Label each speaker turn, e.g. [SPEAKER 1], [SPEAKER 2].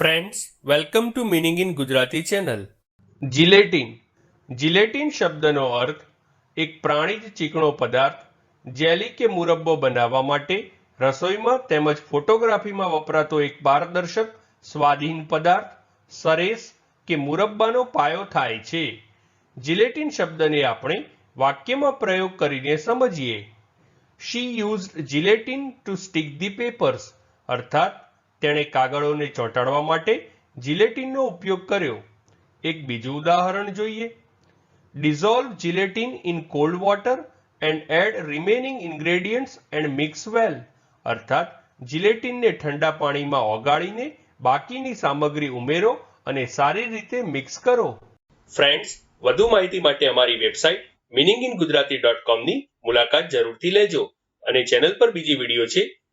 [SPEAKER 1] Friends welcome to meaning in Gujarati channel gelatin gelatin શબ્દનો અર્થ એક પ્રાણીજ ચીકણો પદાર્થ, જેલી કે મુરબ્બો બનાવવા માટે રસોઈમાં તેમજ ફોટોગ્રાફીમાં વપરાતો એક પારદર્શક, સ્વાધીન પદાર્થ, સરેસ કે મુરબ્બાનો પાયો થાય છે. જિલેટિન શબ્દને આપણે વાક્યમાં પ્રયોગ કરીને સમજીએ. She used gelatin to stick the papers અર્થાત તેણે કાગળોને ચોંટાડવા માટે જિલેટિનનો ઉપયોગ કર્યો. એક બીજું ઉદાહરણ જોઈએ. Dissolve gelatin in cold water and add remaining ingredients and mix well. અર્થાત, જિલેટિનને ઠંડા પાણીમાં ઓગાળીને બાકીની સામગ્રી ઉમેરો અને સારી રીતે મિક્સ કરો. ફ્રેન્ડ્સ, વધુ માહિતી માટે અમારી website meaning in Gujarati dot કોમની મુલાકાત જરૂરથી લેજો અને ચેનલ પર બીજી વીડિયો છે